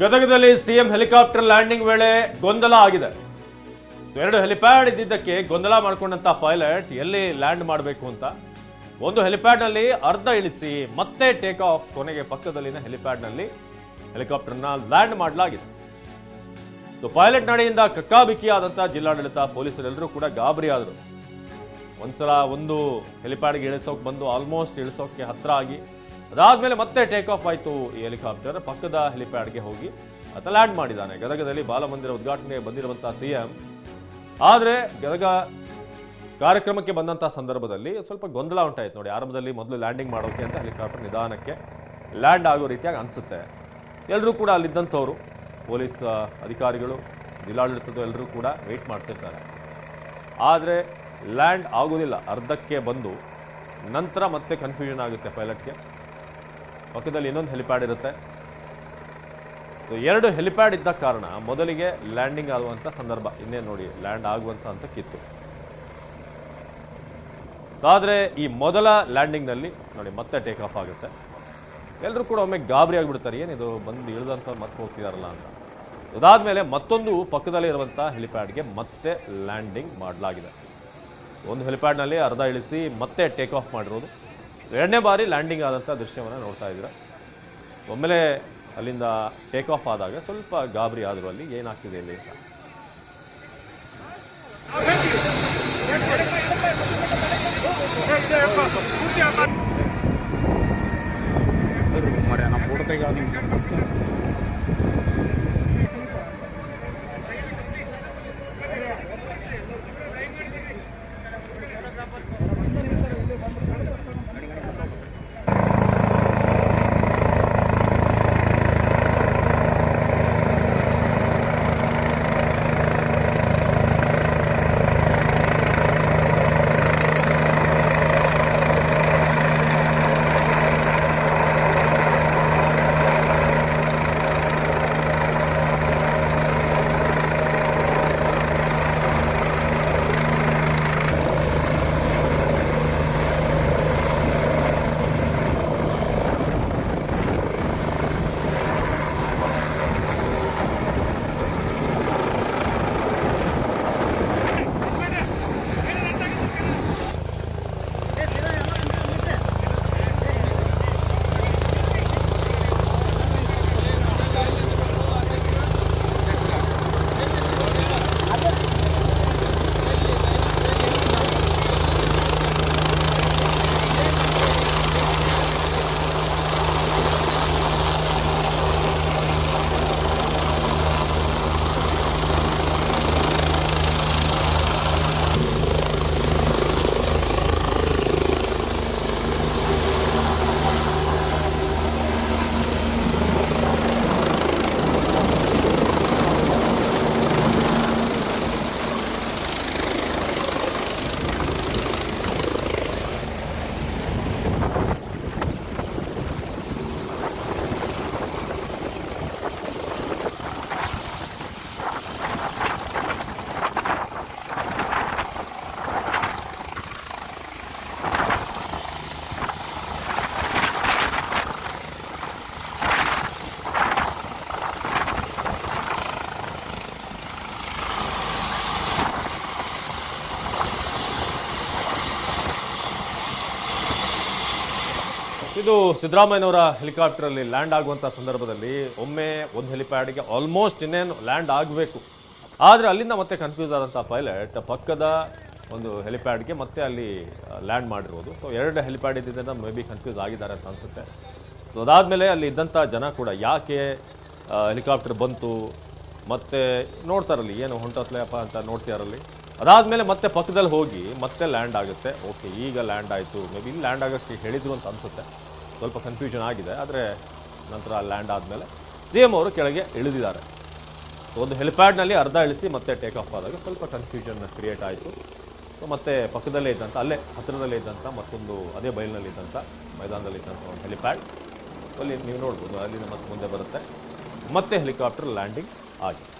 ಗದಗದಲ್ಲಿ CM helicopter landing ವೇಳೆ ಗೊಂದಲ ಆಗಿದೆ. ಎರಡು ಹೆಲಿಪ್ಯಾಡ್ ಇದ್ದಿದ್ದಕ್ಕೆ ಗೊಂದಲ ಮಾಡಿಕೊಂಡಂತ ಪೈಲಟ್ ಎಲ್ಲಿ ಲ್ಯಾಂಡ್ ಮಾಡಬೇಕು ಅಂತ? ಒಂದು ಹೆಲಿಪ್ಯಾಡ್ನಲ್ಲಿ ಅರ್ಧ ಇಳಿಸಿ ಮತ್ತೆ ಟೇಕ್ ಆಫ್ ಕೊನೆಗೆ ಪಕ್ಕದಲ್ಲಿನ ಹೆಲಿಪ್ಯಾಡ್ನಲ್ಲಿ ಹೆಲಿಕಾಪ್ಟರ್ನ ಲ್ಯಾಂಡ್ ಮಾಡಲಾಗಿದೆ. ಸೊ ಪೈಲಟ್ ನಡೆಯಿಂದ ಕಕ್ಕಾಬಿಕ್ಕಿ ಆದಂತ ಜಿಲ್ಲಾಡಳಿತ ಪೊಲೀಸರೆಲ್ಲರೂ ಕೂಡ ಗಾಬರಿ ಆದರು. ಒಂದ್ಸಲ ಒಂದು ಹೆಲಿಪ್ಯಾಡ್ಗೆ ಇಳಿಸೋಕೆ ಬಂದು ಆಲ್ಮೋಸ್ಟ್ ಇಳಿಸೋಕೆ ಹತ್ರ ಆಗಿ ಅದಾದ್ಮೇಲೆ ಮತ್ತೆ ಟೇಕ್ ಆಫ್ ಆಯಿತು ಈ ಹೆಲಿಕಾಪ್ಟರ್ ಪಕ್ಕದ ಹೆಲಿಪ್ಯಾಡ್ಗೆ ಹೋಗಿ ಆತ ಲ್ಯಾಂಡ್ ಮಾಡಿದ್ದಾನೆ. ಗದಗದಲ್ಲಿ ಬಾಲಮಂದಿರ ಉದ್ಘಾಟನೆ ಬಂದಿರುವಂಥ ಸಿ ಸಿಎಂ ಆದರೆ ಗದಗ ಕಾರ್ಯಕ್ರಮಕ್ಕೆ ಬಂದಂಥ ಸಂದರ್ಭದಲ್ಲಿ ಸ್ವಲ್ಪ ಗೊಂದಲ ಉಂಟಾಯಿತು ನೋಡಿ. ಆರಂಭದಲ್ಲಿ ಮೊದಲು ಲ್ಯಾಂಡಿಂಗ್ ಮಾಡೋಕೆ ಅಂತ ಹೆಲಿಕಾಪ್ಟರ್ ನಿಧಾನಕ್ಕೆ ಲ್ಯಾಂಡ್ ಆಗೋ ರೀತಿಯಾಗಿ ಅನಿಸುತ್ತೆ. ಎಲ್ಲರೂ ಕೂಡ ಅಲ್ಲಿದ್ದಂಥವ್ರು, ಪೊಲೀಸ್ ಅಧಿಕಾರಿಗಳು ಜಿಲ್ಲಾಡಳಿತದ ಎಲ್ಲರೂ ಕೂಡ ವೆಯ್ಟ್ ಮಾಡ್ತಿರ್ತಾರೆ. ಆದರೆ ಲ್ಯಾಂಡ್ ಆಗೋದಿಲ್ಲ. ಅರ್ಧಕ್ಕೆ ಬಂದು ನಂತರ ಮತ್ತೆ ಕನ್ಫ್ಯೂಷನ್ ಆಗುತ್ತೆ ಪೈಲಟ್ಗೆ ಪಕ್ಕದಲ್ಲಿ ಇನ್ನೊಂದು ಹೆಲಿಪ್ಯಾಡ್ ಇರುತ್ತೆ. ಸೊ ಎರಡು ಹೆಲಿಪ್ಯಾಡ್ ಇದ್ದ ಕಾರಣ ಮೊದಲಿಗೆ ಲ್ಯಾಂಡಿಂಗ್ ಆಗುವಂಥ ಸಂದರ್ಭ. ಇನ್ನೇ ನೋಡಿ ಲ್ಯಾಂಡ್ ಆಗುವಂಥ ಕಿತ್ತು. ಆದರೆ ಈ ಮೊದಲ ಲ್ಯಾಂಡಿಂಗ್ನಲ್ಲಿ ನೋಡಿ, ಮತ್ತೆ ಟೇಕ್ ಆಫ್ ಆಗುತ್ತೆ. ಎಲ್ಲರೂ ಕೂಡ ಒಮ್ಮೆ ಗಾಬರಿ ಆಗಿಬಿಡ್ತಾರೆ. ಏನಿದು ಬಂದು ಇಳಿದಂಥ ಮತ್ತೆ ಹೋಗ್ತಿದಾರಲ್ಲ ಅಂತ. ಅದಾದಮೇಲೆ ಮತ್ತೊಂದು ಪಕ್ಕದಲ್ಲಿ ಇರುವಂಥ ಹೆಲಿಪ್ಯಾಡ್ಗೆ ಮತ್ತೆ ಲ್ಯಾಂಡಿಂಗ್ ಮಾಡಲಾಗಿದೆ. ಒಂದು ಹೆಲಿಪ್ಯಾಡ್ನಲ್ಲಿ ಅರ್ಧ ಇಳಿಸಿ ಮತ್ತೆ ಟೇಕ್ ಆಫ್ ಮಾಡಿರೋದು. ಎರಡನೇ ಬಾರಿ ಲ್ಯಾಂಡಿಂಗ್ ಆದಂಥ ದೃಶ್ಯವನ್ನು ನೋಡ್ತಾ ಇದ್ದೀರ. ಒಮ್ಮೆಲೆ ಅಲ್ಲಿಂದ ಟೇಕ್ ಆಫ್ ಆದಾಗ ಸ್ವಲ್ಪ ಗಾಬರಿ ಆದರು ಅಲ್ಲಿ ಏನಾಗ್ತಿದೆ ಇಲ್ಲಿ ಅಂತ. ಮರ್ಯ ನಮ್ಮ ಇದು ಸಿದ್ದರಾಮಯ್ಯನವರ ಹೆಲಿಕಾಪ್ಟರಲ್ಲಿ ಲ್ಯಾಂಡ್ ಆಗುವಂಥ ಸಂದರ್ಭದಲ್ಲಿ ಒಮ್ಮೆ ಒಂದು ಹೆಲಿಪ್ಯಾಡ್ಗೆ ಆಲ್ಮೋಸ್ಟ್ ಇನ್ನೇನು ಲ್ಯಾಂಡ್ ಆಗಬೇಕು. ಆದರೆ ಅಲ್ಲಿಂದ ಮತ್ತೆ ಕನ್ಫ್ಯೂಸ್ ಆದಂಥ ಪೈಲಟ್ ಪಕ್ಕದ ಒಂದು ಹೆಲಿಪ್ಯಾಡ್ಗೆ ಮತ್ತೆ ಅಲ್ಲಿ ಲ್ಯಾಂಡ್ ಮಾಡಿರೋದು ಸೊ ಎರಡು ಹೆಲಿಪ್ಯಾಡ್ ಇದ್ದಿದ್ದರಿಂದ ಮೇ ಬಿ ಕನ್ಫ್ಯೂಸ್ ಆಗಿದ್ದಾರೆ ಅಂತ ಅನಿಸುತ್ತೆ. ಸೊ ಅದಾದಮೇಲೆ ಅಲ್ಲಿ ಇದ್ದಂಥ ಜನ ಕೂಡ ಯಾಕೆ ಹೆಲಿಕಾಪ್ಟರ್ ಬಂತು? ಮತ್ತೆ ನೋಡ್ತಾರಲ್ಲಿ, ಏನು ಹೊಂಟತ್ಲೆಯಪ್ಪ ಅಂತ ನೋಡ್ತಿಯಾರಲ್ಲಿ ಅದಾದಮೇಲೆ ಮತ್ತೆ ಪಕ್ಕದಲ್ಲಿ ಹೋಗಿ ಮತ್ತೆ ಲ್ಯಾಂಡ್ ಆಗುತ್ತೆ. ಓಕೆ ಈಗ ಲ್ಯಾಂಡ್ ಆಯಿತು. ಮೇ ಬಿ ಲ್ಯಾಂಡ್ ಆಗೋಕ್ಕೆ ಹೇಳಿದ್ರು ಅಂತ ಅನಿಸುತ್ತೆ. ಸ್ವಲ್ಪ ಕನ್ಫ್ಯೂಷನ್ ಆಗಿದೆ, ಆದರೆ ನಂತರ ಲ್ಯಾಂಡ್ ಆದಮೇಲೆ ಸಿ ಎಂ ಅವರು ಕೆಳಗೆ ಇಳಿದಿದ್ದಾರೆ. ಒಂದು ಹೆಲಿಪ್ಯಾಡ್ನಲ್ಲಿ ಅರ್ಧ ಇಳಿಸಿ ಮತ್ತೆ ಟೇಕ್ ಆಫ್ ಆದಾಗ ಸ್ವಲ್ಪ ಕನ್ಫ್ಯೂಷನ್ ಕ್ರಿಯೇಟ್ ಆಯಿತು. ಸೊ ಮತ್ತೆ ಪಕ್ಕದಲ್ಲೇ ಇದ್ದಂಥ ಅಲ್ಲೇ ಹತ್ತಿರದಲ್ಲೇ ಇದ್ದಂಥ ಮತ್ತೊಂದು ಅದೇ ಬಯಲಿನಲ್ಲಿ ಇದ್ದಂಥ ಮೈದಾನದಲ್ಲಿ ಇದ್ದಂಥ ಒಂದು ಹೆಲಿಪ್ಯಾಡ್ ಅಲ್ಲಿ ನೀವು ನೋಡ್ಬೋದು, ಅಲ್ಲಿಂದ ಮತ್ತೆ ಮುಂದೆ ಬರುತ್ತೆ. ಮತ್ತೆ ಹೆಲಿಕಾಪ್ಟರ್ ಲ್ಯಾಂಡಿಂಗ್ ಆಗಿದೆ.